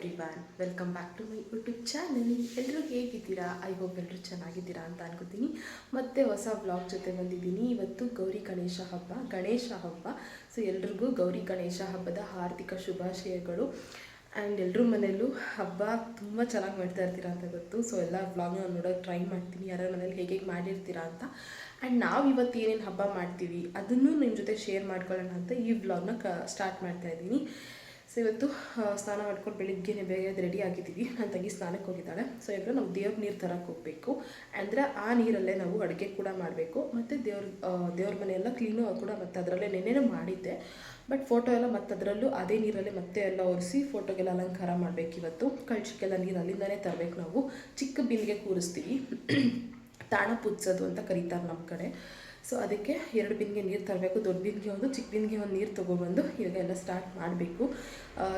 Every one welcome back to my YouTube channel ಎಲ್ಲರೂ ಹೇಗಿದ್ದೀರಾ? I hope ಎಲ್ಲರೂ ಚೆನ್ನಾಗಿದ್ದೀರಾ ಅಂತ ಅನ್ಕೋತೀನಿ. ಮತ್ತೆ ಹೊಸ ಬ್ಲಾಗ್ ಜೊತೆ ಬಂದಿದ್ದೀನಿ. ಇವತ್ತು ಗೌರಿ ಗಣೇಶ ಹಬ್ಬ ಗಣೇಶ ಹಬ್ಬ. ಸೊ ಎಲ್ರಿಗೂ ಗೌರಿ ಗಣೇಶ ಹಬ್ಬದ ಹಾರ್ದಿಕ ಶುಭಾಶಯಗಳು. ಆ್ಯಂಡ್ ಎಲ್ಲರೂ ಮನೆಯಲ್ಲೂ ಹಬ್ಬ ತುಂಬ ಚೆನ್ನಾಗಿ ಮಾಡ್ತಾ ಇರ್ತೀರಾ ಅಂತ ಗೊತ್ತು. ಸೊ ಎಲ್ಲ ವ್ಲಾಗ್ನ ನೋಡೋಕೆ ಟ್ರೈ ಮಾಡ್ತೀನಿ. ಯಾರ್ಯಾರ ಮನೇಲಿ ಹೇಗೆ ಹೇಗೆ ಮಾಡಿರ್ತೀರಾ ಅಂತ. ಆ್ಯಂಡ್ ನಾವು ಇವತ್ತು ಏನೇನು ಹಬ್ಬ ಮಾಡ್ತೀವಿ, ಅದನ್ನು ನಿಮ್ಮ ಜೊತೆ ಶೇರ್ ಮಾಡ್ಕೊಳ್ಳೋಣ ಅಂತ ಈ ವ್ಲಾಗ್ನ ಕ ಸ್ಟಾರ್ಟ್ ಮಾಡ್ತಾ ಇದ್ದೀನಿ. ಸೊ ಇವತ್ತು ಸ್ನಾನ ಮಾಡ್ಕೊಂಡು ಬೆಳಿಗ್ಗೆನೆ ಬೇಗ ರೆಡಿ ಆಗಿದ್ದೀವಿ. ನನ್ನ ತಂಗಿ ಸ್ನಾನಕ್ಕೆ ಹೋಗಿದ್ದಾಳೆ. ಸೊ ಇವರು ನಾವು ದೇವ್ರ ನೀರು ತರಕ್ಕೆ ಹೋಗಬೇಕು. ಅಂದರೆ ಆ ನೀರಲ್ಲೇ ನಾವು ಅಡುಗೆ ಕೂಡ ಮಾಡಬೇಕು. ಮತ್ತು ದೇವ್ರ ದೇವ್ರ ಮನೆಯೆಲ್ಲ ಕ್ಲೀನು ಕೂಡ ಮತ್ತು ಅದರಲ್ಲೇ ನೆನೆನೂ ಮಾಡಿದ್ದೆ. ಬಟ್ ಫೋಟೋ ಎಲ್ಲ ಮತ್ತೆ ಅದರಲ್ಲೂ ಅದೇ ನೀರಲ್ಲೇ ಮತ್ತೆ ಎಲ್ಲ ಒರೆಸಿ ಫೋಟೋಗೆಲ್ಲ ಅಲಂಕಾರ ಮಾಡಬೇಕು ಇವತ್ತು. ಕಳ್ಸಕ್ಕೆಲ್ಲ ನೀರು ಅಲ್ಲಿಂದನೇ ತರಬೇಕು ನಾವು. ಚಿಕ್ಕ ಬಿಂದಿಗೆ ಕೂರಿಸ್ತೀವಿ. ತಾಣ ಪುಚ್ಚೋದು ಅಂತ ಕರೀತಾರೆ ನಮ್ಮ ಕಡೆ. ಸೊ ಅದಕ್ಕೆ ಎರಡು ಬಿನ್ಗೆ ನೀರು ತರಬೇಕು. ದೊಡ್ಡ ಬಿನ್ಗೆ ಒಂದು, ಚಿಕ್ಕ ಬಿನ್ಗೆ ಒಂದು ನೀರು ತೊಗೊಬಂದು ಇವಾಗ ಎಲ್ಲ ಸ್ಟಾರ್ಟ್ ಮಾಡಬೇಕು.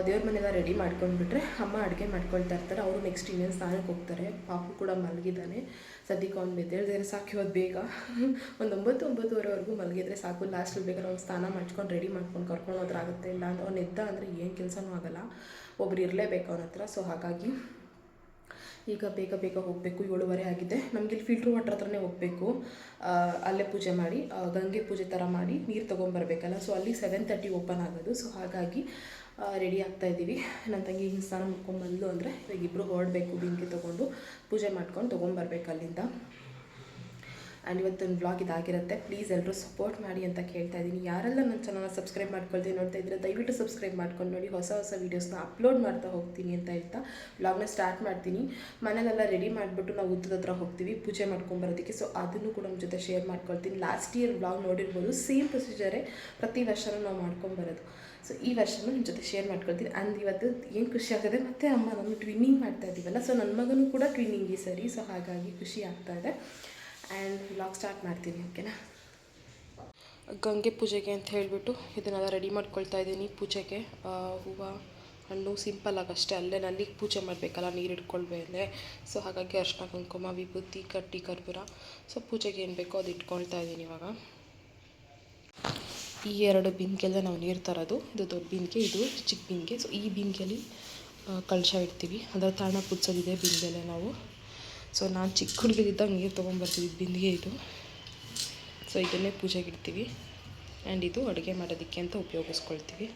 ದೇವ್ರ ಮನೆಲ್ಲ ರೆಡಿ ಮಾಡ್ಕೊಂಡ್ಬಿಟ್ರೆ ಅಮ್ಮ ಅಡುಗೆ ಮಾಡ್ಕೊಳ್ತಾ ಇರ್ತಾರೆ. ಅವರು ನೆಕ್ಸ್ಟ್ ಇನ್ನೇನು ಸ್ನಾನಕ್ಕೆ ಹೋಗ್ತಾರೆ. ಪಾಪು ಕೂಡ ಮಲಗಿದ್ದಾನೆ. ಸದ್ಯಕ್ಕೆ ಅವ್ನು ಬೆದ್ದೇಳ್ದೇನೆ ಸಾಕು ಇವತ್ತು ಬೇಗ. ಒಂದು ಒಂಬತ್ತು, ಒಂಬತ್ತುವರೆವರೆಗೂ ಮಲಗಿದ್ರೆ ಸಾಕು. ಲಾಸ್ಟಲ್ಲಿ ಬೇಗ ಅವ್ನು ಸ್ನಾನ ಮಾಡ್ಕೊಂಡು ರೆಡಿ ಮಾಡ್ಕೊಂಡು ಕರ್ಕೊಂಡು ಹೋದ್ರಾಗುತ್ತೆ. ಇಲ್ಲ ಅಂದ್ರೆ ಅವ್ನು ಎದ್ದ ಅಂದರೆ ಏನು ಕೆಲಸನೂ ಆಗಲ್ಲ. ಒಬ್ರು ಇರಲೇಬೇಕು ಅವನ ಹತ್ರ. ಸೊ ಹಾಗಾಗಿ ಈಗ ಬೇಗ ಬೇಗ ಹೋಗಬೇಕು, ಏಳುವರೆ ಆಗಿದೆ. ನಮಗೆ ಇಲ್ಲಿ ಫಿಲ್ಟ್ರ್ ವಾಟರ್ ಹತ್ರನೇ ಹೋಗಬೇಕು. ಅಲ್ಲೇ ಪೂಜೆ ಮಾಡಿ ಗಂಗೆ ಪೂಜೆ ಥರ ಮಾಡಿ ನೀರು ತೊಗೊಂಬರ್ಬೇಕಲ್ಲ. ಸೊ ಅಲ್ಲಿ ಸೆವೆನ್ ತರ್ಟಿ ಓಪನ್ ಆಗೋದು. ಸೊ ಹಾಗಾಗಿ ರೆಡಿ ಆಗ್ತಾ ಇದ್ದೀವಿ. ನನ್ನ ತಂಗಿ ಹಿಂಗೆ ಸ್ನಾನ ಮಾಡ್ಕೊಂಡ್ಬಂದ್ಲು ಅಂದರೆ ಇವಾಗ ಇಬ್ಬರು ಹೊರಡಬೇಕು, ಬೆಂಕಿ ತೊಗೊಂಡು ಪೂಜೆ ಮಾಡ್ಕೊಂಡು ತೊಗೊಂಬರ್ಬೇಕು ಅಲ್ಲಿಂದ. ಆ್ಯಂಡ್ ಇವತ್ತೊಂದು ಬ್ಲಾಗ್ ಇದಾಗಿರುತ್ತೆ. ಪ್ಲೀಸ್ ಎಲ್ಲರೂ ಸಪೋರ್ಟ್ ಮಾಡಿ ಅಂತ ಕೇಳ್ತಾ ಇದ್ದೀನಿ ಯಾರೆಲ್ಲ ನನ್ನ ಚಾನಲ್ನ ಸಬ್ಸ್ಕ್ರೈಬ್ ಮಾಡ್ಕೊಳ್ತೀವಿ ನೋಡ್ತಾ ಇದ್ರೆ ದಯವಿಟ್ಟು ಸಬ್ಸ್ಕ್ರೈಬ್ ಮಾಡ್ಕೊಂಡು ನೋಡಿ, ಹೊಸ ಹೊಸ ವೀಡಿಯೋಸ್ನ ಅಪ್ಲೋಡ್ ಮಾಡ್ತಾ ಹೋಗ್ತೀನಿ ಅಂತ ಹೇಳ್ತಾ ಬ್ಲಾಗ್ನ ಸ್ಟಾರ್ಟ್ ಮಾಡ್ತೀನಿ. ಮನೆಯಲ್ಲೆಲ್ಲ ರೆಡಿ ಮಾಡಿಬಿಟ್ಟು ನಾವು ಉದ್ದದ ಹತ್ರ ಹೋಗ್ತೀವಿ, ಪೂಜೆ ಮಾಡ್ಕೊಂಬರೋದಕ್ಕೆ. ಸೊ ಅದನ್ನು ಕೂಡ ನಮ್ಮ ಜೊತೆ ಶೇರ್ ಮಾಡ್ಕೊಳ್ತೀನಿ. ಲಾಸ್ಟ್ ಇಯರ್ ಬ್ಲಾಗ್ ನೋಡಿರ್ಬೋದು ಸೇಮ್ ಪ್ರೊಸೀಜರೇ ಪ್ರತಿ ವರ್ಷನೂ ನಾವು ಮಾಡ್ಕೊಂಬರೋದು. ಸೊ ಈ ವರ್ಷನೂ ನಿಮ್ಮ ಜೊತೆ ಶೇರ್ ಮಾಡ್ಕೊಳ್ತೀನಿ. ಅಂದ್ ಇವತ್ತು ಏನು ಖುಷಿ ಆಗ್ತದೆ? ಮತ್ತು ಅಮ್ಮ ನಮ್ಮ ಟ್ವಿನ್ನಿಂಗ್ ಮಾಡ್ತಾ ಇದ್ದೀವಲ್ಲ ಸೊ ನನ್ನ ಮಗನೂ ಕೂಡ ಟ್ವಿನ್ನಿಂಗ್ ಈ ಸರಿ. ಸೊ ಹಾಗಾಗಿ ಖುಷಿ ಆಗ್ತಾ ಇದೆ. ಆ್ಯಂಡ್ ವ್ಲಾಗ್ ಸ್ಟಾರ್ಟ್ ಮಾಡ್ತೀನಿ ಓಕೆನಾ ಗಂಗೆ ಪೂಜೆಗೆ ಅಂತ ಹೇಳಿಬಿಟ್ಟು ಇದನ್ನೆಲ್ಲ ರೆಡಿ ಮಾಡ್ಕೊಳ್ತಾ ಇದ್ದೀನಿ ಪೂಜೆಗೆ. ಹೂವು ಹಣ್ಣು ಸಿಂಪಲ್ ಆಗಷ್ಟೇ ಅಲ್ಲೇ ನಲ್ಲಿಗೆ ಪೂಜೆ ಮಾಡಬೇಕಲ್ಲ ನೀರು ಇಟ್ಕೊಳ್ಬೇಲೆ ಸೊ ಹಾಗಾಗಿ ಅರ್ಶಿನ ಕುಂಕುಮ ವಿಭೂತಿ ಕಟ್ಟಿ ಕರ್ಪೂರ. ಸೊ ಪೂಜೆಗೆ ಏನು ಬೇಕೋ ಅದು ಇಟ್ಕೊಳ್ತಾ ಇದ್ದೀನಿ ಇವಾಗ. ಈ ಎರಡು ಬಿನ್ಗೆಲ್ಲ ನಾವು ನೀರು ತರೋದು. ಇದು ದೊಡ್ಡ ಬಿನ್ಗೆ ಇದು ಚಿಕ್ಕ ಬಿನ್ಗೆ ಸೊ ಈ ಬಿನ್ಗೆಲಿ ಆ, ಕಳಶ ಇಡ್ತೀವಿ. ಅದರ ತಾಣ ಪುಚ್ಚೋದಿದೆ ಬಿನ್ಗೆಲೆ ನಾವು. ಸೊ ನಾನು ಚಿಕ್ಕ ಹುಡುಗಿದ್ದಾಗ ನೀರು ತೊಗೊಂಬರ್ತೀವಿ ಬಿಂದಿಗೆ ಇದು. ಸೊ ಇದನ್ನೇ ಪೂಜೆಗೆ ಇಡ್ತೀವಿ. ಆ್ಯಂಡ್ ಇದು ಅಡುಗೆ ಮಾಡೋದಕ್ಕೆ ಅಂತ ಉಪಯೋಗಿಸ್ಕೊಳ್ತೀವಿ.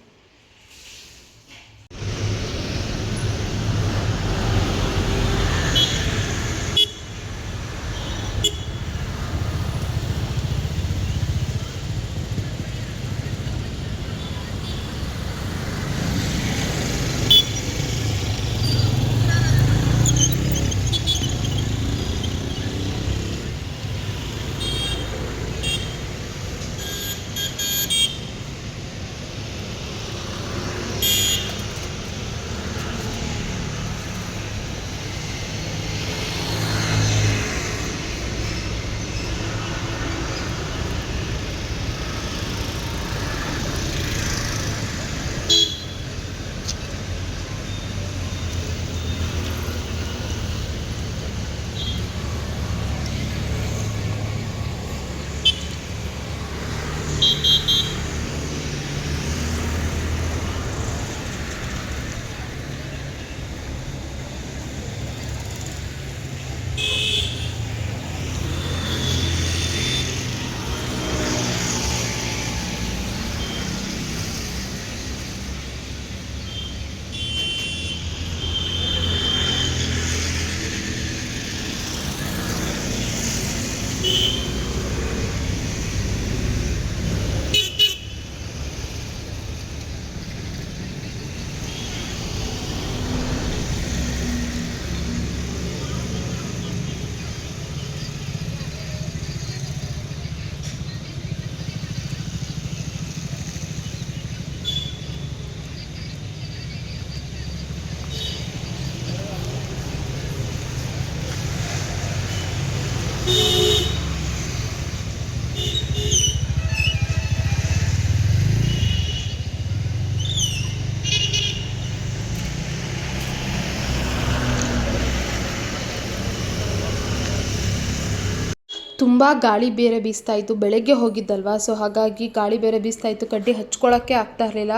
tutulmuş ತುಂಬ ಗಾಳಿ ಬೇರೆ ಬೀಸ್ತಾ ಇತ್ತು. ಬೆಳಗ್ಗೆ ಹೋಗಿದ್ದಲ್ವಾ? ಸೊ ಹಾಗಾಗಿ ಗಾಳಿ ಬೇರೆ ಬೀಸ್ತಾ ಇತ್ತು. ಕಡ್ಡಿ ಹಚ್ಕೊಳ್ಳೋಕ್ಕೆ ಆಗ್ತಾ ಇರಲಿಲ್ಲ.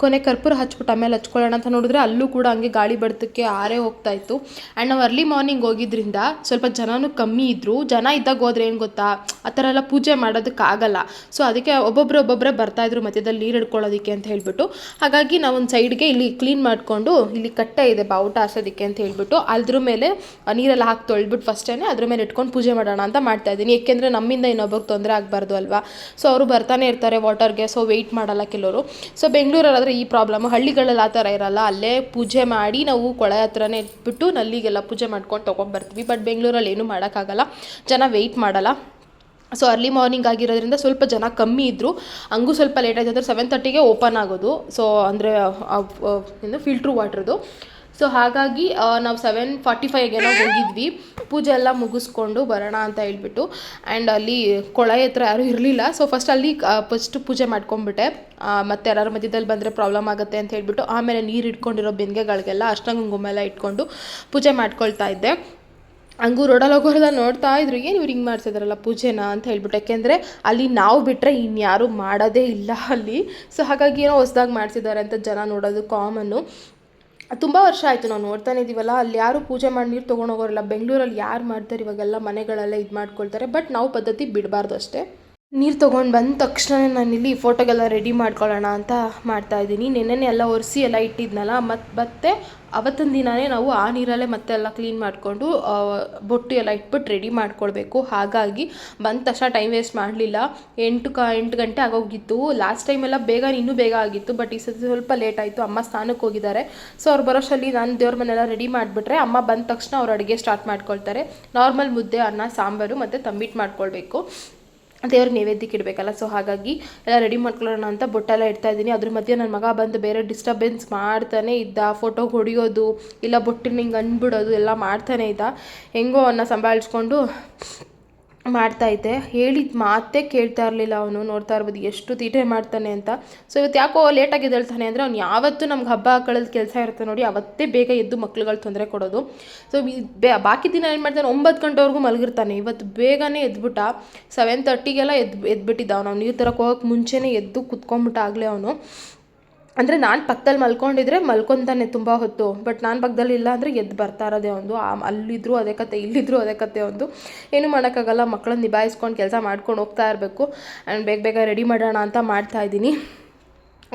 ಕೊನೆ ಕರ್ಪೂರ ಹಚ್ಬಿಟ್ಟು, ಆಮೇಲೆ ಹಚ್ಕೊಳ್ಳೋಣ ಅಂತ ನೋಡಿದ್ರೆ ಅಲ್ಲೂ ಕೂಡ ಹಂಗೆ ಗಾಳಿ ಬಡ್ತಕ್ಕೆ ಆರೇ ಹೋಗ್ತಾ ಇತ್ತು. ಆ್ಯಂಡ್ ನಾವು ಅರ್ಲಿ ಮಾರ್ನಿಂಗ್ ಹೋಗಿದ್ರಿಂದ ಸ್ವಲ್ಪ ಜನನೂ ಕಮ್ಮಿ ಇದ್ದರು ಜನ ಇದ್ದಾಗ ಹೋದ್ರೆ ಏನು ಗೊತ್ತಾ? ಆ ಥರ ಎಲ್ಲ ಪೂಜೆ ಮಾಡೋದಕ್ಕಾಗಲ್ಲ ಸೊ ಅದಕ್ಕೆ ಒಬ್ಬೊಬ್ಬರು ಒಬ್ಬೊಬ್ಬರೇ ಬರ್ತಾಯಿದ್ರು ಮಧ್ಯದಲ್ಲಿ ನೀರು ಹಿಡ್ಕೊಳ್ಳೋದಕ್ಕೆ ಅಂತ ಹೇಳ್ಬಿಟ್ಟು. ಹಾಗಾಗಿ ನಾವು ಒಂದು ಸೈಡ್ಗೆ ಇಲ್ಲಿ ಕ್ಲೀನ್ ಮಾಡಿಕೊಂಡು ಇಲ್ಲಿ ಕಟ್ಟೆ ಇದೆ, ಬಾವುಟ ಹಾಸೋದಕ್ಕೆ ಅಂತ ಹೇಳಿಬಿಟ್ಟು. ಅದ್ರ ಮೇಲೆ ನೀರೆಲ್ಲ ಹಾಕಿ ತೊಳ್ಬಿಟ್ಟು ಫಸ್ಟೇ ಅದ್ರ ಮೇಲೆ ಇಟ್ಕೊಂಡು ಪೂಜೆ ಮಾಡೋಣ ಅಂತ ಮಾಡ್ತಾ ಇದ್ದೀನಿ. ಏಕೆಂದರೆ ನಮ್ಮಿಂದ ಇನ್ನೊಬ್ಬರಿಗೆ ತೊಂದರೆ ಆಗಬಾರ್ದು ಅಲ್ವಾ? ಸೊ ಅವರು ಬರ್ತಾನೆ ಇರ್ತಾರೆ ವಾಟರ್ಗೆ ಸೊ ವೆಯ್ಟ್ ಮಾಡಲ್ಲ ಕೆಲವರು. ಸೊ ಬೆಂಗಳೂರಲ್ಲಾದರೆ ಈ ಪ್ರಾಬ್ಲಮ್ ಹಳ್ಳಿಗಳಲ್ಲಿ ಆ ಥರ ಇರಲ್ಲ. ಅಲ್ಲೇ ಪೂಜೆ ಮಾಡಿ ನಾವು ಕೊಳೆ ಹತ್ರನೇ ಇಟ್ಬಿಟ್ಟು ನಲ್ಲಿಗೆಲ್ಲ ಪೂಜೆ ಮಾಡ್ಕೊಂಡು ತೊಗೊಂಡ್ಬರ್ತೀವಿ ಬಟ್ ಬೆಂಗಳೂರಲ್ಲಿ ಏನೂ ಮಾಡೋಕ್ಕಾಗಲ್ಲ. ಜನ ವೆಯ್ಟ್ ಮಾಡಲ್ಲ. ಸೊ ಅರ್ಲಿ ಮಾರ್ನಿಂಗ್ ಆಗಿರೋದ್ರಿಂದ ಸ್ವಲ್ಪ ಜನ ಕಮ್ಮಿ ಇದ್ದರು ಹಂಗೂ ಸ್ವಲ್ಪ ಲೇಟ್ ಅಂದರೆ ಸೆವೆನ್ ತರ್ಟಿಗೆ ಓಪನ್ ಆಗೋದು. ಸೊ ಅಂದರೆ ಏನು ಫಿಲ್ಟ್ರು ವಾಟ್ರದ್ದು ಸೊ ಹಾಗಾಗಿ ನಾವು ಸೆವೆನ್ ಫಾರ್ಟಿ ಫೈವ್ಗೆಲ್ಲ ಹೋಗಿದ್ವಿ. ಪೂಜೆ ಎಲ್ಲ ಮುಗಿಸ್ಕೊಂಡು ಬರೋಣ ಅಂತ ಹೇಳ್ಬಿಟ್ಟು. ಆ್ಯಂಡ್ ಅಲ್ಲಿ ಕೊಳ ಹತ್ರ ಯಾರೂ ಇರಲಿಲ್ಲ. ಸೊ ಫಸ್ಟ್ ಅಲ್ಲಿ ಫಸ್ಟ್ ಪೂಜೆ ಮಾಡ್ಕೊಂಬಿಟ್ಟೆ ಮತ್ತು ಯಾರು ಮಧ್ಯದಲ್ಲಿ ಬಂದರೆ ಪ್ರಾಬ್ಲಮ್ ಆಗುತ್ತೆ ಅಂತ ಹೇಳ್ಬಿಟ್ಟು ಆಮೇಲೆ ನೀರು ಇಟ್ಕೊಂಡಿರೋ ಬಿಂದಿಗೆಗಳಿಗೆಲ್ಲ ಎಲ್ಲ ಇಟ್ಕೊಂಡು ಪೂಜೆ ಮಾಡ್ಕೊಳ್ತಾ ಇದ್ದೆ. ಹಂಗೂ ರೋಡಲ್ಲಿ ಹೋಗೋರೆಲ್ಲ ನೋಡ್ತಾ ಇದ್ರು, ಏನು ಇವ್ರು ಹಿಂಗೆ ಮಾಡ್ತಿದಾರಲ್ಲ ಪೂಜೆನ? ಅಂತ ಹೇಳ್ಬಿಟ್ಟು. ಯಾಕೆಂದರೆ, ಅಲ್ಲಿ ನಾವು ಬಿಟ್ಟರೆ ಇನ್ಯಾರೂ ಮಾಡೋದೇ ಇಲ್ಲ ಅಲ್ಲಿ. ಸೊ ಹಾಗಾಗಿ ಏನೋ ಹೊಸ್ದಾಗಿ ಮಾಡ್ತಿದ್ದಾರೆ ಅಂತ ಜನ ನೋಡೋದು ಕಾಮನ್ನು ತುಂಬ ವರ್ಷ ಆಯಿತು ನಾವು ನೋಡ್ತಾನೆ ಇದ್ದೀವಲ್ಲ ಅಲ್ಲಿ ಯಾರು ಪೂಜೆ ಮಾಡಿ ನೀರು ತೊಗೊಂಡು ಹೋಗೋರಲ್ಲ, ಬೆಂಗಳೂರಲ್ಲಿ ಯಾರು ಮಾಡ್ತಾರೆ ಇವಾಗೆಲ್ಲ ಮನೆಗಳೆಲ್ಲ ಇದು ಮಾಡ್ಕೊಳ್ತಾರೆ ಬಟ್ ನಾವು ಪದ್ಧತಿ ಬಿಡಬಾರ್ದು ಅಷ್ಟೇ. ನೀರು ತೊಗೊಂಡು ಬಂದ ತಕ್ಷಣ ನಾನು ಇಲ್ಲಿ ಫೋಟೋಗೆಲ್ಲ ರೆಡಿ ಮಾಡ್ಕೊಳ್ಳೋಣ ಅಂತ ಮಾಡ್ತಾ ಇದ್ದೀನಿ. ನೆನ್ನೆನೆ ಎಲ್ಲ ಒರೆಸಿ ಎಲ್ಲ ಇಟ್ಟಿದ್ನಲ್ಲ ಮತ್ತು ಮತ್ತೆ ಅವತ್ತಿನ ದಿನವೇ ನಾವು ಆ ನೀರಲ್ಲೇ ಮತ್ತೆ ಎಲ್ಲ ಕ್ಲೀನ್ ಮಾಡಿಕೊಂಡು ಬೊಟ್ಟು ಎಲ್ಲ ಇಟ್ಬಿಟ್ಟು ರೆಡಿ ಮಾಡ್ಕೊಳ್ಬೇಕು. ಹಾಗಾಗಿ ಬಂದ ತಕ್ಷಣ ಟೈಮ್ ವೇಸ್ಟ್ ಮಾಡಲಿಲ್ಲ. ಎಂಟು ಕ, ಎಂಟು ಗಂಟೆ ಆಗೋಗಿತ್ತು. ಲಾಸ್ಟ್ ಟೈಮೆಲ್ಲ ಬೇಗ, ಇನ್ನೂ ಬೇಗ ಆಗಿತ್ತು. ಬಟ್ ಈ ಸತಿ ಸ್ವಲ್ಪ ಲೇಟ್ ಆಯಿತು. ಅಮ್ಮ ಸ್ನಾನಕ್ಕೆ ಹೋಗಿದ್ದಾರೆ. ಸೊ ಅವ್ರು ಬರೋಷ್ಟರಲ್ಲಿ ನಾನು ದೇವ್ರ ಮನೆಲ್ಲ ರೆಡಿ ಮಾಡಿಬಿಟ್ರೆ ಅಮ್ಮ ಬಂದ ತಕ್ಷಣ ಅವ್ರು ಅಡುಗೆ ಸ್ಟಾರ್ಟ್ ಮಾಡ್ಕೊಳ್ತಾರೆ. ನಾರ್ಮಲ್ ಮುದ್ದೆ, ಅನ್ನ, ಸಾಂಬಾರು ಮತ್ತು ತಂಬಿಟ್ಟು ಮಾಡ್ಕೊಳ್ಬೇಕು. ದೇವ್ರಿಗೆ ನೈವೇದ್ಯಕ್ಕೆ ಇಡಬೇಕಲ್ಲ. ಸೊ ಹಾಗಾಗಿ ಎಲ್ಲ ರೆಡಿ ಮಾಡ್ಕೊಳ್ಳೋಣ ಅಂತ ಬೊಟ್ಟೆಲ್ಲ ಇಡ್ತಾ ಇದ್ದೀನಿ. ಅದ್ರ ಮಧ್ಯೆ ನನ್ನ ಮಗ ಬಂದು ಬೇರೆ ಡಿಸ್ಟರ್ಬೆನ್ಸ್ ಮಾಡ್ತಾನೆ ಇದ್ದ. ಫೋಟೋ ಹೊಡಿಯೋದು, ಇಲ್ಲ ಬೊಟ್ಟಿನ ಹಿಂಗೆ ಅಂದ್ಬಿಡೋದು, ಎಲ್ಲ ಮಾಡ್ತಾನೆ ಇದ್ದ. ಹೆಂಗೋ ಅವನ್ನ ಸಂಭಾಳಿಸ್ಕೊಂಡು ಮಾಡ್ತಾ ಇದ್ದೆ ಹೇಳಿದ ಮಾತೇ ಕೇಳ್ತಾ ಇರಲಿಲ್ಲ ಅವನು. ನೋಡ್ತಾ ಇರ್ಬೋದು ಎಷ್ಟು ತೀಟೆ ಮಾಡ್ತಾನೆ ಅಂತ. ಸೊ ಇವತ್ತು ಯಾಕೋ ಲೇಟಾಗಿ ಎದ್ದೇಳ್ತಾನೆ ಅಂದರೆ ಅವ್ನು ಯಾವತ್ತೂ ನಮ್ಗೆ ಹಬ್ಬ ಕಳೆದ ಕೆಲಸ ಇರುತ್ತೆ ನೋಡಿ, ಅವತ್ತೇ ಬೇಗ ಎದ್ದು ಮಕ್ಳುಗಳು ತೊಂದರೆ ಕೊಡೋದು. ಸೊ ಬೇ, ಬಾಕಿ ದಿನ ಏನು ಮಾಡ್ತಾನೆ, ಒಂಬತ್ತು ಗಂಟೆವರೆಗೂ ಮಲಗಿರ್ತಾನೆ. ಇವತ್ತು ಬೇಗನೆ ಎದ್ಬಿಟ್ಟ ಸೆವೆನ್ ತರ್ಟಿಗೆಲ್ಲ ಎದ್ದು ಎದ್ಬಿಟ್ಟಿದ್ದ ಅವನು. ಅವ್ನು ನೀರು ತರಕ್ಕೆ ಹೋಗೋಕೆ ಮುಂಚೆನೇ ಎದ್ದು ಕುತ್ಕೊಂಡ್ಬಿಟ್ಟ ಆಗಲೇ ಅವನು. ಅಂದರೆ ನಾನು ಪಕ್ಕದಲ್ಲಿ ಮಲ್ಕೊಂಡಿದ್ರೆ ಮಲ್ಕೊತಾನೆ ತುಂಬ ಹೊತ್ತು ಬಟ್ ನಾನು ಪಕ್ಕದಲ್ಲಿ ಇಲ್ಲ ಅಂದರೆ ಎದ್ದು ಬರ್ತಾ ಇರೋದೇ ಒಂದು ಅಲ್ಲಿದ್ದರೂ ಅದೇ ಕತೆ ಇಲ್ಲಿದ್ದರೂ ಅದೇ ಕತೆ ಒಂದು. ಏನೂ ಮಾಡೋಕ್ಕಾಗಲ್ಲ ಮಕ್ಕಳನ್ನ ನಿಭಾಯಿಸ್ಕೊಂಡು ಕೆಲಸ ಮಾಡ್ಕೊಂಡು ಹೋಗ್ತಾ ಇರಬೇಕು. ಆ್ಯಂಡ್ ಬೇಗ ಬೇಗ ರೆಡಿ ಮಾಡೋಣ ಅಂತ ಮಾಡ್ತಾ ಇದ್ದೀನಿ.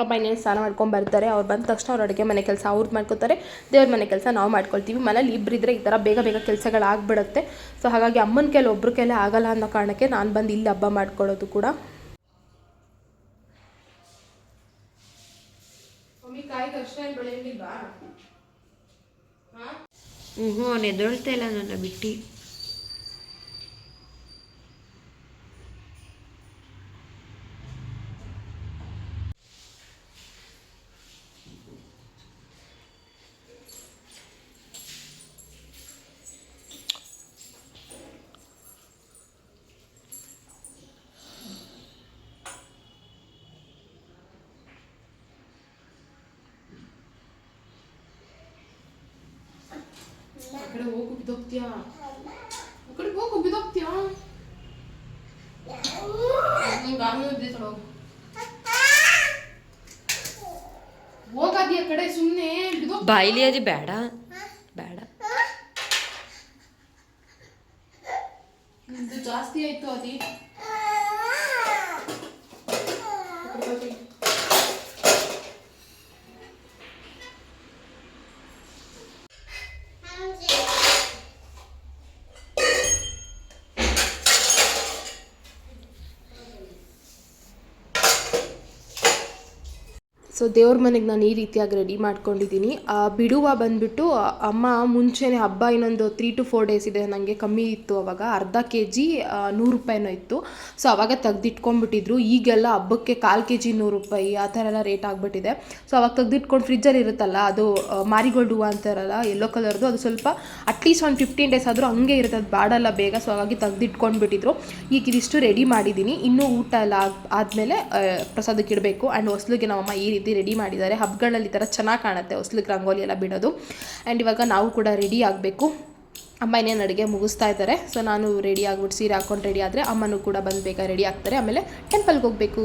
ಅಪ್ಪ ಇನ್ನೇನು ಸ್ನಾನ ಮಾಡ್ಕೊಂಡು ಬರ್ತಾರೆ, ಅವ್ರು ಬಂದ ತಕ್ಷಣ ಅವ್ರು ಅಡುಗೆ ಮನೆ ಕೆಲಸ ಅವ್ರು ಮಾಡ್ಕೊತಾರೆ. ದೇವ್ರ ಮನೆ ಕೆಲಸ ನಾವು ಮಾಡ್ಕೊಳ್ತೀವಿ. ಮನೇಲಿ ಇಬ್ಬರಿದ್ರೆ ಈ ಥರ ಬೇಗ ಬೇಗ ಕೆಲಸಗಳಾಗ್ಬಿಡುತ್ತೆ ಸೊ ಹಾಗಾಗಿ ಅಮ್ಮನ ಕೈಲಿ ಒಬ್ಬರ ಕೈಲೇ ಆಗಲ್ಲ ಅನ್ನೋ ಕಾರಣಕ್ಕೆ ನಾನು ಬಂದು ಇಲ್ಲಿ ಹಬ್ಬ ಮಾಡ್ಕೊಳ್ಳೋದು ಕೂಡ. ಕಾಯಿ ಅಷ್ಟೇನು ಬೆಳೆಯಂಗಿಲ್ವಾ? ಹ್ಞೂ ಅವನು ಎದ್ದೇಳ್ತಾ ಇಲ್ಲ ನನ್ನ ಬಿಟ್ಟು. ಆ ಕಡೆ ಹೋಗು ಬಿದ್ದೋಗ್ತೀಯಾ? ಆ ಕಡೆ ಹೋಗು ಬಿದ್ದೋಗ್ತೀಯಾ? ನಂಗೆ ಹೋಗು. ಹೋಗಾದಿ ಆ ಕಡೆ ಸುಮ್ಮನೆ ಬಿದ್ದೋಗ್ ಬಾಯಿಲಿ ಅದು ಬೇಡ ಬೇಡ. ಜಾಸ್ತಿ ಆಯ್ತು ಅದಿ ಸೊ ದೇವ್ರ ಮನೆಗೆ ನಾನು ಈ ರೀತಿಯಾಗಿ ರೆಡಿ ಮಾಡ್ಕೊಂಡಿದ್ದೀನಿ. ಬಿಡುವ ಬಂದ್ಬಿಟ್ಟು ಅಮ್ಮ ಮುಂಚೆನೇ ಹಬ್ಬ ಇನ್ನೊಂದು ತ್ರೀ ಟು ಫೋರ್ ಡೇಸ್ ಇದೆ ನನಗೆ ಕಮ್ಮಿ ಇತ್ತು ಅವಾಗ. ಅರ್ಧ ಕೆ ಜಿ ನೂರು ರೂಪಾಯಿನೂ ಇತ್ತು. ಸೊ ಅವಾಗ ತೆಗ್ದಿಟ್ಕೊಂಡ್ಬಿಟ್ಟಿದ್ರು. ಈಗೆಲ್ಲ ಹಬ್ಬಕ್ಕೆ ಕಾಲು ಕೆ ಜಿ ನೂರು ರೂಪಾಯಿ, ಆ ಥರ ಎಲ್ಲ ರೇಟ್ ಆಗಿಬಿಟ್ಟಿದೆ. ಸೊ ಅವಾಗ ತೆಗ್ದಿಟ್ಕೊಂಡು ಫ್ರಿಜ್ಜಲ್ಲಿ ಇರುತ್ತಲ್ಲ, ಅದು ಮಾರಿಗೋಲ್ಡ್ ಹೂವು ಅಂತಾರಲ್ಲ ಎಲ್ಲೋ ಕಲರ್ದು ಅದು ಸ್ವಲ್ಪ ಅಟ್ಲೀಸ್ಟ್ ಒಂದು ಫಿಫ್ಟೀನ್ ಡೇಸ್ ಆದರೂ ಹಂಗೆ ಇರುತ್ತೆ. ಅದು ಬಾಡಲ್ಲ ಬೇಗ. ಸೊ ಹಾಗಾಗಿ ತೆಗ್ದಿಟ್ಕೊಂಡ್ಬಿಟ್ಟಿದ್ರು. ಈಗ ಇದಿಷ್ಟು ರೆಡಿ ಮಾಡಿದ್ದೀನಿ. ಇನ್ನೂ ಊಟ ಎಲ್ಲ ಆದಮೇಲೆ ಪ್ರಸಾದಕ್ಕೆ ಇಡಬೇಕು. ಆ್ಯಂಡ್ ಹೊಸ್ಲಿಗೆ ನಮ್ಮಮ್ಮ ಈ ರೀತಿ ರೆಡಿ ಮಾಡಿದ್ದಾರೆ. ಹಬ್ಬಗಳಲ್ಲಿ ಈ ಥರ ಚೆನ್ನಾಗಿ ಕಾಣುತ್ತೆ. ಹೊಸ್ಲಿಗೆ ರಂಗೋಲಿ ಎಲ್ಲ ಬಿಡೋದು. ಆ್ಯಂಡ್ ಇವಾಗ ನಾವು ಕೂಡ ರೆಡಿ ಆಗಬೇಕು. ಅಮ್ಮ ಇನ್ನೇನು ಅಡುಗೆ ಮುಗಿಸ್ತಾ ಇದ್ದಾರೆ. ಸೊ ನಾನು ರೆಡಿ ಆಗ್ಬಿಟ್ಟು ಸೀರೆ ಹಾಕೊಂಡು ರೆಡಿ ಆದರೆ ಅಮ್ಮನೂ ಕೂಡ ಬಂದು ಬೇಗ ರೆಡಿ ಆಗ್ತಾರೆ. ಆಮೇಲೆ ಟೆಂಪಲ್ಗೆ ಹೋಗಬೇಕು.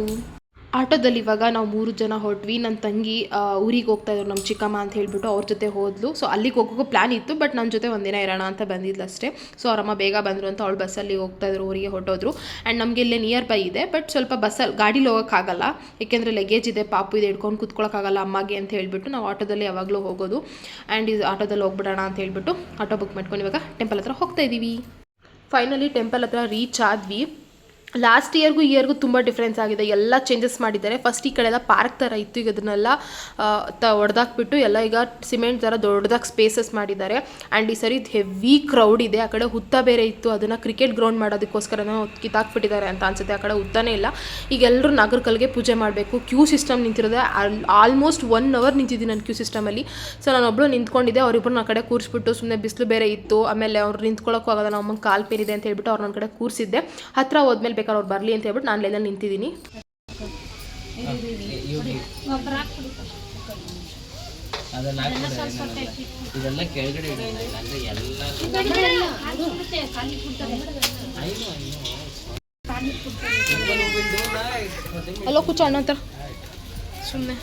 ಆಟೋದಲ್ಲಿ ಇವಾಗ ನಾವು ಮೂರು ಜನ ಹೊರಟ್ವಿ ನನ್ನ ತಂಗಿ ಊರಿಗೆ ಹೋಗ್ತಾ ಇದ್ರು ನಮ್ಮ ಚಿಕ್ಕಮ್ಮ ಅಂತ ಹೇಳಿಬಿಟ್ಟು ಅವ್ರ ಜೊತೆ ಹೋದ್ಲು. ಸೊ ಅಲ್ಲಿಗೆ ಹೋಗೋಕ್ಕೂ ಪ್ಲ್ಯಾನ್ ಇತ್ತು ಬಟ್ ನನ್ನ ಜೊತೆ ಒಂದಿನ ಇರೋಣ ಅಂತ ಬಂದಿದ್ಲು ಅಷ್ಟೇ. ಸೊ ಅವರಮ್ಮ ಬೇಗ ಬಂದರು ಅಂತ ಅವಳು ಬಸ್ಸಲ್ಲಿ ಹೋಗ್ತಾ ಇದ್ರು, ಊರಿಗೆ ಹೊರಟೋದ್ರು. ಆ್ಯಂಡ್ ನಮಗೆ ಇಲ್ಲೇ ನಿಯರ್ ಬೈ ಇದೆ ಬಟ್ ಸ್ವಲ್ಪ ಬಸ್ಸಲ್ಲಿ ಗಾಡೀಲಿ ಹೋಗೋಕ್ಕಾಗಲ್ಲ. ಏಕೆಂದರೆ ಲಗೇಜ್ ಇದೆ, ಪಾಪು ಇದೆ, ಹಿಡ್ಕೊಂಡು ಕುತ್ಕೊಳ್ಳೋಕ್ಕಾಗಲ್ಲ ಅಮ್ಮಗೆ ಅಂತ ಹೇಳಿಬಿಟ್ಟು ನಾವು ಆಟೋದಲ್ಲಿ ಯಾವಾಗಲೂ ಹೋಗೋದು. ಆ್ಯಂಡ್ ಇದು ಆಟೋದಲ್ಲಿ ಹೋಗ್ಬಿಡೋಣ ಅಂತ ಹೇಳಿಬಿಟ್ಟು ಆಟೋ ಬುಕ್ ಮಾಡ್ಕೊಂಡು ಇವಾಗ ಟೆಂಪಲ್ ಹತ್ರ ಹೋಗ್ತಾ ಇದ್ದೀವಿ ಫೈನಲಿ ಟೆಂಪಲ್ ಹತ್ರ ರೀಚ್ ಆದ್ವಿ. ಲಾಸ್ಟ್ ಇಯರ್ಗೂ ಇಯರ್ಗೂ ತುಂಬ ಡಿಫ್ರೆನ್ಸ್ ಆಗಿದೆ. ಎಲ್ಲ ಚೇಂಜಸ್ ಮಾಡಿದ್ದಾರೆ. ಫಸ್ಟ್ ಈ ಕಡೆ ಎಲ್ಲ ಪಾರ್ಕ್ ಥರ ಇತ್ತು. ಈಗ ಅದನ್ನೆಲ್ಲ ತ, ಒಡೆದಾಕ್ಬಿಟ್ಟು ಎಲ್ಲ ಈಗ ಸಿಮೆಂಟ್ ಥರ ದೊಡ್ಡದಾಗಿ ಸ್ಪೇಸಸ್ ಮಾಡಿದ್ದಾರೆ. ಆ್ಯಂಡ್ ಈ ಸರಿ ಹೆವಿ ಕ್ರೌಡ್ ಇದೆ. ಆ ಕಡೆ ಹುತ್ತ ಬೇರೆ ಇತ್ತು. ಅದನ್ನು ಕ್ರಿಕೆಟ್ ಗ್ರೌಂಡ್ ಮಾಡೋದಕ್ಕೋಸ್ಕರನೂ ಕಿತ್ತಾಕ್ಬಿಟ್ಟಿದ್ದಾರೆ ಅಂತ ಅನ್ಸುತ್ತೆ. ಆ ಕಡೆ ಹುತ್ತನೇ ಇಲ್ಲ. ಈಗ ಎಲ್ಲರೂ ನಾಗರಕಲ್ಗೆ ಪೂಜೆ ಮಾಡಬೇಕು. ಕ್ಯೂ ಸಿಸ್ಟಮ್ ನಿಂತಿರೋದೆ ಆಲ್ಮೋಸ್ಟ್ ಒನ್ ಅವರ್ ನಿಂತಿದ್ದೀನಿ ನಾನು ಕ್ಯೂ ಸಿಸ್ಟಮಲ್ಲಿ ಸೊ ನಾನು ಒಬ್ಬಳು ನಿಂತ್ಕೊಂಡಿದ್ದೆ. ಅವರಿಬ್ಬರು ಆ ಕಡೆ ಕೂರಿಸ್ಬಿಟ್ಟು ಸುಮ್ಮನೆ ಬಿಸಿಲು ಬೇರೆ ಇತ್ತು. ಆಮೇಲೆ ಅವ್ರು ನಿಂತ್ಕೊಳ್ಳೋಕ್ಕೂ ಆಗೋದ ನಮ್ಮ ಕಾಲು ಪೇರಿದೆ ಅಂತ ಹೇಳ್ಬಿಟ್ಟು ಅವ್ರು ನನ್ನ ಕಡೆ ಕೂರಿಸಿದ್ದೆ. ಹತ್ತಿರ ಹೋದ್ಮೇಲೆ ಬೇಕಾದ್ರೆ ಅವ್ರು ಬರಲಿ ಅಂತ ಹೇಳ್ಬಿಟ್ಟು ನಾನು ಲೈನಲ್ಲಿ ನಿಂತಿದ್ದೀನಿ. ಇದೆಲ್ಲ ಕೆಳಗಡೆ ಅಲ್ಲೋ ಕುಚ್ಚು ಅಣ್ಣ ಹತ್ರ. ಸುಮ್ಮನೆ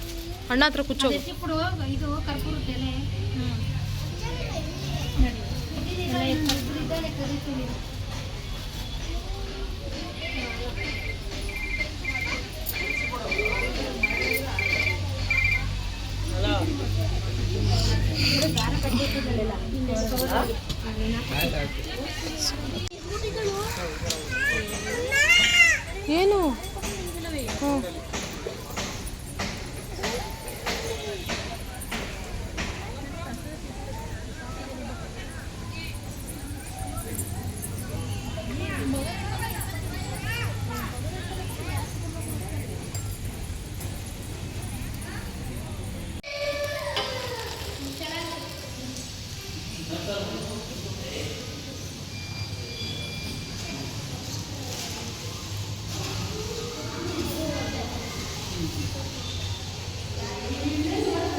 ಅಣ್ಣ ಹತ್ರ ಕುಚ್ಚು ಏನು?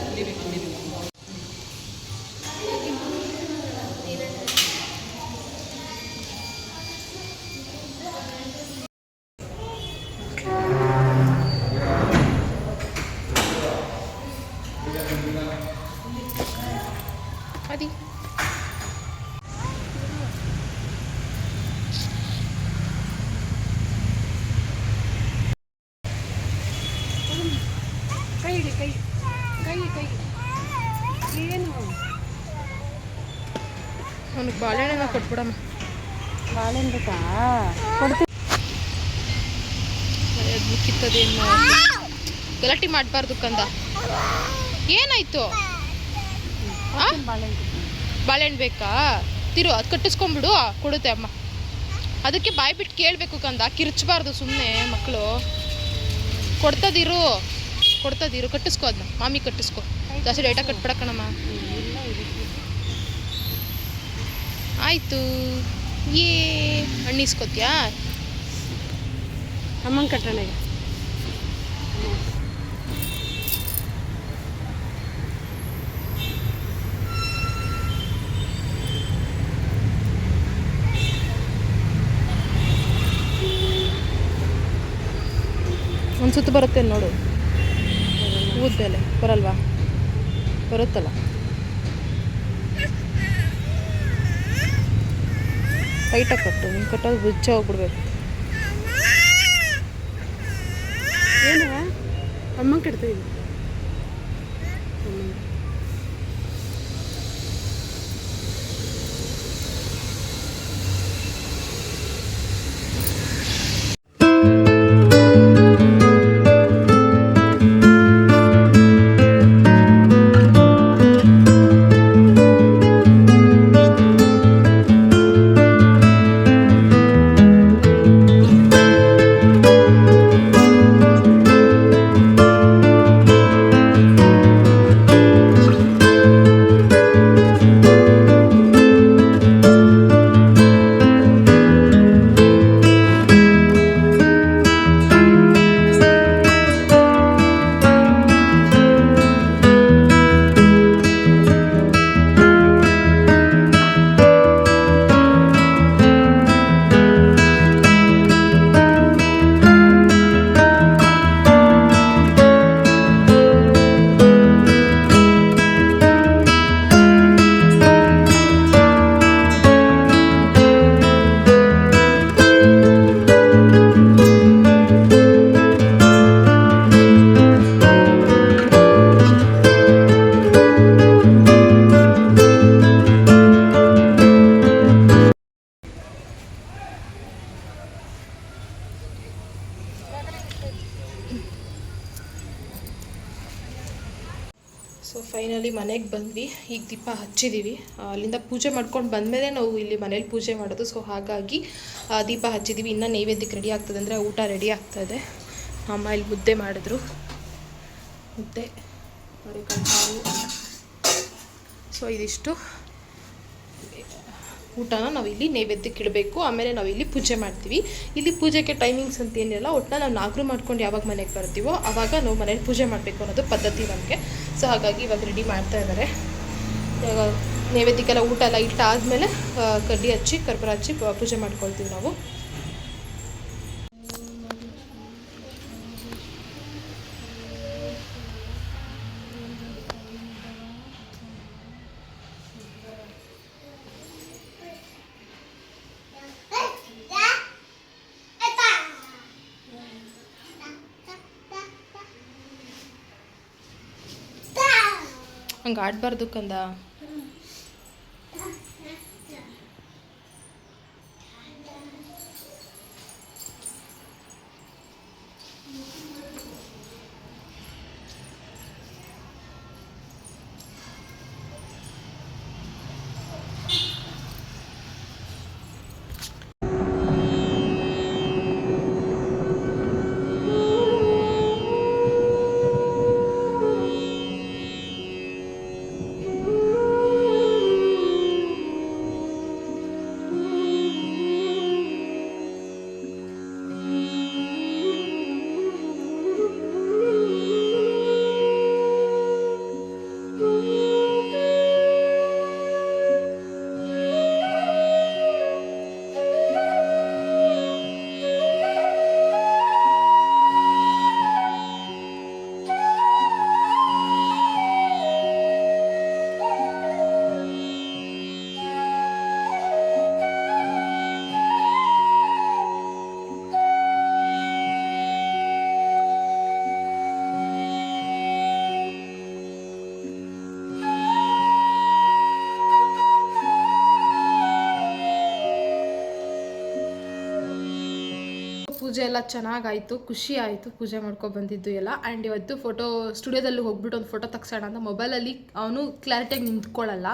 ಅದಿ ಕೊಟ್ಬಿಡಮ್ಮ. ಬಾಳೆಹಣ್ಣು ಬೇಕಾ ಕಿತ್ತದೇನು? ಗಲಾಟೆ ಮಾಡಬಾರ್ದು ಕಂದ. ಏನಾಯ್ತು? ಬಾಳೆಹಣ್ಣು ಬೇಕಾ? ತಿರು ಅದು ಕಟ್ಟಿಸ್ಕೊಂಬಿಡು ಕೊಡುತ್ತೆ ಅಮ್ಮ. ಅದಕ್ಕೆ ಬಾಯಿ ಬಿಟ್ಟು ಕೇಳಬೇಕು ಕಂದ. ಕಿರ್ಚಬಾರ್ದು ಸುಮ್ಮನೆ ಮಕ್ಕಳು. ಕೊಡ್ತದಿರು ಕೊಡ್ತದಿರು ಕಟ್ಟಿಸ್ಕೋ ಅದನ್ನ ಮಾಮಿ ಕಟ್ಟಿಸ್ಕೋ. ಜಾಸ್ತಿ ಡೇಟಾ ಕಟ್ಬಿಡ ಆಯಿತು. ಏ ಹಣ್ಣಿಸ್ಕೋತ್ಯಾ ಅಮ್ಮನ ಕಟ್ಟೋಣ ಈಗ ಒಂದು ಸುತ್ತು ಬರುತ್ತೆ ನೋಡು. ಊದ್ಮೇಲೆ. ಬರಲ್ವಾ? ಬರುತ್ತಲ್ಲ. ಟೈಟಾಗಿ ಕಟ್ಟು ನೀನು ಕಟ್ಟೋದು ಬುಚ್ಚ ಹೋಗ್ಬಿಡ್ಬೇಕು. ಏನು ಅಮ್ಮಂಗೆ ಕಟ್ತೀವಿ ಹಚ್ಚಿದ್ದೀವಿ. ಅಲ್ಲಿಂದ ಪೂಜೆ ಮಾಡ್ಕೊಂಡು ಬಂದಮೇಲೆ ನಾವು ಇಲ್ಲಿ ಮನೇಲಿ ಪೂಜೆ ಮಾಡೋದು. ಸೊ ಹಾಗಾಗಿ ದೀಪ ಹಚ್ಚಿದ್ದೀವಿ. ಇನ್ನೂ ನೈವೇದ್ಯಕ್ಕೆ ರೆಡಿ ಆಗ್ತದೆ ಅಂದರೆ ಊಟ ರೆಡಿ ಆಗ್ತದೆ ಅಮ್ಮ ಇಲ್ಲಿ ಮುದ್ದೆ ಮಾಡಿದ್ರು. ಮುದ್ದೆ ಸೊ ಇದಿಷ್ಟು. ಊಟನ ನಾವು ಇಲ್ಲಿ ನೈವೇದ್ಯಕ್ಕೆ ಇಡಬೇಕು. ಆಮೇಲೆ ನಾವು ಇಲ್ಲಿ ಪೂಜೆ ಮಾಡ್ತೀವಿ. ಇಲ್ಲಿ ಪೂಜೆಗೆ ಟೈಮಿಂಗ್ಸ್ ಅಂತ ಏನಿಲ್ಲ. ಒಟ್ಟಿನ ನಾವು ನಾಗರು ಮಾಡ್ಕೊಂಡು ಯಾವಾಗ ಮನೆಗೆ ಬರ್ತೀವೋ ಆವಾಗ ನಾವು ಮನೇಲಿ ಪೂಜೆ ಮಾಡಬೇಕು ಅನ್ನೋದು ಪದ್ಧತಿ ನಮಗೆ. ಸೊ ಹಾಗಾಗಿ ಇವಾಗ ರೆಡಿ ಮಾಡ್ತಾ ಇದ್ದಾರೆ ನೈವೇದ್ಯಕ್ಕೆಲ್ಲ ಊಟ ಎಲ್ಲ ಇಟ್ಟಾದಮೇಲೆ ಕಡ್ಡಿ ಹಚ್ಚಿ ಕರ್ಪೂರ ಹಚ್ಚಿ ಪೂಜೆ ಮಾಡ್ಕೊಳ್ತೀವಿ ನಾವು. ಹಂಗೆ ಆಡಬಾರ್ದು ಕಂದ. ಎಲ್ಲ ಚೆನ್ನಾಗಾಯಿತು ಖುಷಿ ಆಯಿತು ಪೂಜೆ ಮಾಡ್ಕೊ ಬಂದಿದ್ದು ಎಲ್ಲ. ಆ್ಯಂಡ್ ಇವತ್ತು ಫೋಟೋ ಸ್ಟುಡಿಯೋದಲ್ಲಿ ಹೋಗ್ಬಿಟ್ಟು ಒಂದು ಫೋಟೋ ತೆಗ್ಸೋಣ ಅಂತ. ಮೊಬೈಲಲ್ಲಿ ಅವನು ಕ್ಲಾರಿಟಿಯಾಗಿ ನಿಂತ್ಕೊಳ್ಳಲ್ಲ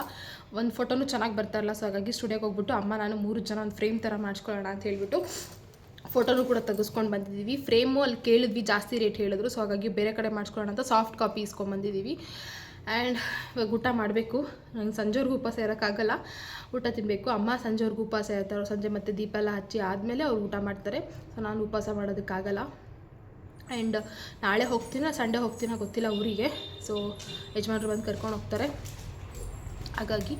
ಒಂದು ಫೋಟೋನು ಚೆನ್ನಾಗಿ ಬರ್ತಾ ಇಲ್ಲ ಸೊ ಹಾಗಾಗಿ ಸ್ಟುಡಿಯೋಗೆ ಹೋಗ್ಬಿಟ್ಟು ಅಮ್ಮ, ನಾನು ಮೂರು ಜನ ಒಂದು ಫ್ರೇಮ್ ಥರ ಮಾಡಿಸ್ಕೊಳ್ಳೋಣ ಅಂತ ಹೇಳ್ಬಿಟ್ಟು ಫೋಟೋನು ಕೂಡ ತೆಗೆಸ್ಕೊಂಡು ಬಂದಿದ್ದೀವಿ ಫ್ರೇಮು ಅಲ್ಲಿ ಕೇಳಿದ್ವಿ, ಜಾಸ್ತಿ ರೇಟ್ ಹೇಳಿದ್ರು. ಸೊ ಹಾಗಾಗಿ ಬೇರೆ ಕಡೆ ಮಾಡಿಸ್ಕೊಳ್ಳೋಣ ಅಂತ ಸಾಫ್ಟ್ ಕಾಪಿ ಇಸ್ಕೊಂಬಂದಿದ್ದೀವಿ ಆ್ಯಂಡ್ ಇವಾಗ ಊಟ ಮಾಡಬೇಕು. ನಂಗೆ ಸಂಜೆವರೆಗೂ ಉಪವಾಸ ಇರೋಕ್ಕಾಗಲ್ಲ. ಊಟ ತಿನ್ನಬೇಕು ಅಮ್ಮ ಸಂಜೆವರೆಗೂ ಉಪವಾಸ ಇರ್ತಾರೆ. ಅವ್ರು ಸಂಜೆ ಮತ್ತೆ ದೀಪ ಎಲ್ಲ ಹಚ್ಚಿ ಆದಮೇಲೆ ಅವ್ರು ಊಟ ಮಾಡ್ತಾರೆ. ಸೊ ನಾನು ಉಪವಾಸ ಮಾಡೋದಕ್ಕಾಗಲ್ಲ. ಆ್ಯಂಡ್ ನಾಳೆ ಹೋಗ್ತೀನ? ಸಂಡೇ ಹೋಗ್ತೀನ ಗೊತ್ತಿಲ್ಲ ಊರಿಗೆ. ಸೊ ಯಜಮಾನ್ರು ಬಂದು ಕರ್ಕೊಂಡು ಹೋಗ್ತಾರೆ. ಹಾಗಾಗಿ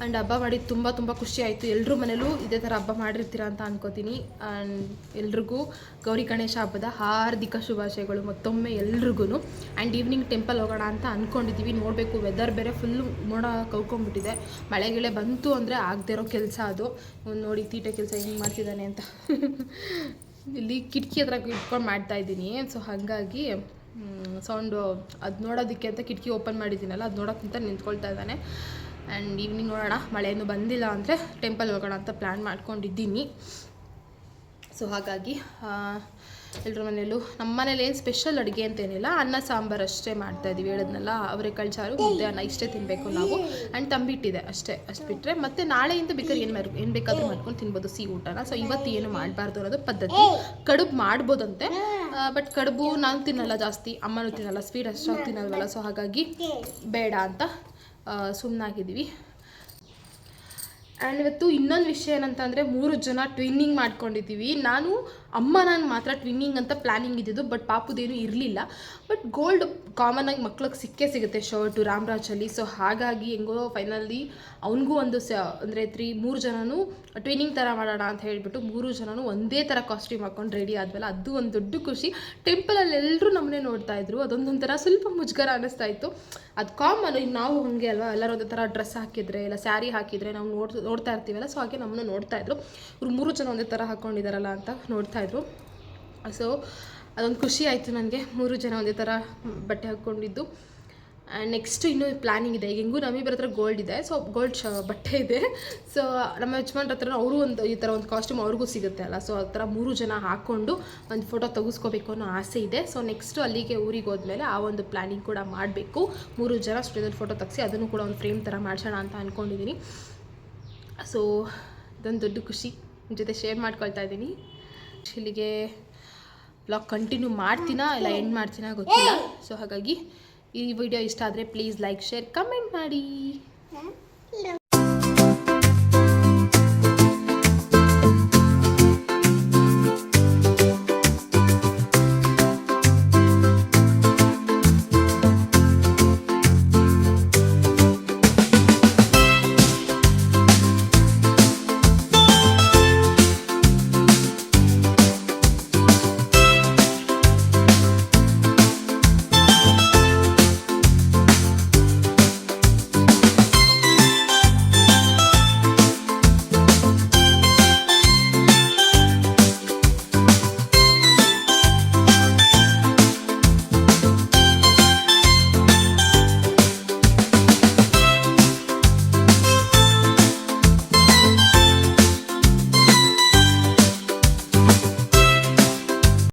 ಆ್ಯಂಡ್ ಹಬ್ಬ ಮಾಡಿದ್ದು ತುಂಬ ತುಂಬ ಖುಷಿ ಆಯಿತು. ಎಲ್ಲರೂ ಮನೇಲೂ ಇದೇ ಥರ ಹಬ್ಬ ಮಾಡಿರ್ತೀರ ಅಂತ ಅನ್ಕೋತೀನಿ. ಆ್ಯಂಡ್ ಎಲ್ರಿಗೂ ಗೌರಿ ಗಣೇಶ ಹಬ್ಬದ ಹಾರ್ದಿಕ ಶುಭಾಶಯಗಳು ಮತ್ತೊಮ್ಮೆ ಎಲ್ರಿಗೂ ಆ್ಯಂಡ್ ಈವ್ನಿಂಗ್ ಟೆಂಪಲ್ ಹೋಗೋಣ ಅಂತ ಅಂದ್ಕೊಂಡಿದ್ದೀವಿ ನೋಡಬೇಕು ವೆದರ್ ಬೇರೆ ಫುಲ್ಲು ಮೋಡ ಕೌಕೊಂಡ್ಬಿಟ್ಟಿದೆ ಮಳೆಗಿಳೆ ಬಂತು ಅಂದರೆ ಆಗದೆ ಇರೋ ಕೆಲಸ ಅದು. ನೋಡಿ ತೀಟೆ ಕೆಲಸ ಹೆಂಗೆ ಮಾಡ್ತಿದ್ದಾನೆ ಅಂತ. ಇಲ್ಲಿ ಕಿಟಕಿ ಹತ್ರ ಇಟ್ಕೊಂಡು ಮಾಡ್ತಾ ಇದ್ದೀನಿ. ಸೊ ಹಾಗಾಗಿ ಸೌಂಡು ಅದು ನೋಡೋದಕ್ಕೆ ಅಂತ ಕಿಟಕಿ ಓಪನ್ ಮಾಡಿದ್ದೀನಲ್ಲ, ಅದು ನೋಡೋಕ್ಕಿಂತ ನಿಂತ್ಕೊಳ್ತಾ ಇದ್ದಾನೆ. ಆ್ಯಂಡ್ ಈವ್ನಿಂಗ್ ನೋಡೋಣ. ಮಳೆ ಏನು ಬಂದಿಲ್ಲ ಅಂದರೆ ಟೆಂಪಲ್ ಹೋಗೋಣ ಅಂತ ಪ್ಲ್ಯಾನ್ ಮಾಡ್ಕೊಂಡಿದ್ದೀನಿ. ಸೊ ಹಾಗಾಗಿ ಎಲ್ಲರ ಮನೆಯಲ್ಲೂ ನಮ್ಮ ಮನೇಲಿ ಏನು ಸ್ಪೆಷಲ್ ಅಡುಗೆ ಅಂತೇನಿಲ್ಲ ಅನ್ನ, ಸಾಂಬಾರು ಅಷ್ಟೇ ಮಾಡ್ತಾ ಇದ್ದೀವಿ ಹೇಳಿದ್ನಲ್ಲ, ಅವರೆಕಾಳು ಸಾರು ಮುದ್ದೆ, ಅನ್ನ ಇಷ್ಟೇ ತಿನ್ನಬೇಕು ನಾವು. ಆ್ಯಂಡ್ ತಂಬಿಟ್ಟಿದೆ ಅಷ್ಟೇ, ಅಷ್ಟು ಬಿಟ್ಟರೆ ಮತ್ತೆ ನಾಳೆಯಿಂದ ಬೇಕಾದ್ರೆ ಏನು ಮಾಡಿ ಏನು ಬೇಕಾದರೂ ಮಾಡ್ಕೊಂಡು ತಿನ್ಬೋದು ಸಿಹಿ ಊಟನ. ಸೊ ಇವತ್ತು ಏನು ಮಾಡಬಾರ್ದು ಅನ್ನೋದು ಪದ್ಧತಿ. ಕಡುಬು ಮಾಡ್ಬೋದಂತೆ. ಬಟ್ ಕಡುಬು ನಾನು ತಿನ್ನಲ್ಲ ಜಾಸ್ತಿ. ಅಮ್ಮನೂ ತಿನ್ನಲ್ಲ, ಸ್ವೀಟ್ ಅಷ್ಟಾಗಿ ತಿನ್ನಲ್ವಲ್ಲ. ಸೊ ಹಾಗಾಗಿ ಬೇಡ ಅಂತ ಸುಮ್ಮನಾಗಿದ್ದೀವಿ ಆ್ಯಂಡ್ ಇವತ್ತು ಇನ್ನೊಂದು ವಿಷಯ ಏನಂತಂದರೆ ಮೂರು ಜನ ಟ್ವಿನ್ನಿಂಗ್ ಮಾಡ್ಕೊಂಡಿದ್ದೀವಿ. ನಾನು, ಅಮ್ಮ ನಾನು ಮಾತ್ರ ಟ್ವಿನ್ನಿಂಗ್ ಅಂತ ಪ್ಲ್ಯಾನಿಂಗ್ ಇದ್ದಿದ್ದು ಬಟ್ ಪಾಪುದೇನು ಇರಲಿಲ್ಲ. ಬಟ್ ಗೋಲ್ಡ್ ಕಾಮನ್ ಆಗಿ ಮಕ್ಳಿಗೆ ಸಿಕ್ಕೇ ಸಿಗುತ್ತೆ ಶರ್ಟು ರಾಮ್ರಾಜಲ್ಲಿ ಸೊ ಹಾಗಾಗಿ ಹೆಂಗೋ ಫೈನಲಿ ಅವನಿಗೂ ಒಂದು ಸ, ಅಂದರೆ ತ್ರೀ ಮೂರು ಜನನೂ ಟ್ವಿನ್ನಿಂಗ್ ಥರ ಮಾಡೋಣ ಅಂತ ಹೇಳಿಬಿಟ್ಟು ಮೂರು ಜನನೂ ಒಂದೇ ಥರ ಕಾಸ್ಟ್ಯೂಮ್ ಹಾಕೊಂಡು ರೆಡಿ ಆದ್ಮೇಲೆ ಅದು ಒಂದು ದೊಡ್ಡ ಖುಷಿ. ಟೆಂಪಲಲ್ಲಿ ಎಲ್ಲರೂ ನಮ್ಮನ್ನೇ ನೋಡ್ತಾ ಇದ್ರು. ಅದೊಂದೊಂಥರ ಸ್ವಲ್ಪ ಮುಜುಗರ ಅನ್ನಿಸ್ತಾ ಇತ್ತು. ಅದು ಕಾಮನ್ ನಾವು ಹಾಗೆ ಅಲ್ವಾ? ಎಲ್ಲರೂ ಒಂದೇ ಥರ ಡ್ರೆಸ್ ಹಾಕಿದರೆ, ಇಲ್ಲ ಸ್ಯಾರಿ ಹಾಕಿದರೆ, ನಾವು ನೋಡ್ ನೋಡ್ತಾ ಇರ್ತೀವಲ್ಲ ಸೊ ಹಾಗೆ ನಮ್ಮನ್ನು ನೋಡ್ತಾ ಇದ್ರು. ಇವ್ರು ಮೂರು ಜನ ಒಂದೇ ಥರ ಹಾಕ್ಕೊಂಡಿದ್ದಾರಲ್ಲ ಅಂತ ನೋಡ್ತಾ ಇದ್ರು. ಸೊ ಅದೊಂದು ಖುಷಿ ಆಯಿತು ನನಗೆ. ಮೂರು ಜನ ಒಂದೇ ಥರ ಬಟ್ಟೆ ಹಾಕ್ಕೊಂಡಿದ್ದು ಆ್ಯಂಡ್ ನೆಕ್ಸ್ಟ್ ಇನ್ನೂ ಪ್ಲ್ಯಾನಿಂಗ್ ಇದೆ. ಈಗ ಹೆಂಗೂ ನಮಗೆ ಹತ್ರ ಗೋಲ್ಡ್ ಇದೆ. ಸೊ ಗೋಲ್ಡ್ ಶ, ಬಟ್ಟೆ ಇದೆ. ಸೊ ನಮ್ಮ ಯಜಮಾನ್ರ ಹತ್ರ ಅವರು ಒಂದು ಈ ಥರ ಒಂದು ಕಾಸ್ಟ್ಯೂಮ್ ಅವ್ರಿಗೂ ಸಿಗುತ್ತೆ ಅಲ್ಲ. ಸೊ ಆ ಥರ ಮೂರು ಜನ ಹಾಕ್ಕೊಂಡು ಒಂದು ಫೋಟೋ ತೆಗೆಸ್ಕೋಬೇಕು ಅನ್ನೋ ಆಸೆ ಇದೆ. ಸೊ ನೆಕ್ಸ್ಟು ಅಲ್ಲಿಗೆ ಊರಿಗೆ ಹೋದ್ಮೇಲೆ ಆ ಒಂದು ಪ್ಲ್ಯಾನಿಂಗ್ ಕೂಡ ಮಾಡಬೇಕು. ಮೂರು ಜನ ಸ್ಟುಡಿಯೋದಲ್ಲಿ ಫೋಟೋ ತೆಗೆಸಿ ಅದನ್ನು ಕೂಡ ಒಂದು ಫ್ರೇಮ್ ಥರ ಮಾಡಿಸೋಣ ಅಂತ ಅಂದ್ಕೊಂಡಿದ್ದೀನಿ ಸೊ, ಇದೊಂದು ದೊಡ್ಡ ಖುಷಿ. ನಿಮ್ಮ ಜೊತೆ ಶೇರ್ ಮಾಡ್ಕೊಳ್ತಾ ಇದ್ದೀನಿ. ಇಲ್ಲಿಗೆ ಬ್ಲಾಗ್ ಕಂಟಿನ್ಯೂ ಮಾಡ್ತೀನಾ ಇಲ್ಲ ಎಂಡ್ ಮಾಡ್ತೀನಾ ಗೊತ್ತಿಲ್ಲ. ಸೊ ಹಾಗಾಗಿ ಈ ವಿಡಿಯೋ ಇಷ್ಟ ಆದರೆ ಪ್ಲೀಸ್ ಲೈಕ್ ಶೇರ್ ಕಮೆಂಟ್ ಮಾಡಿ.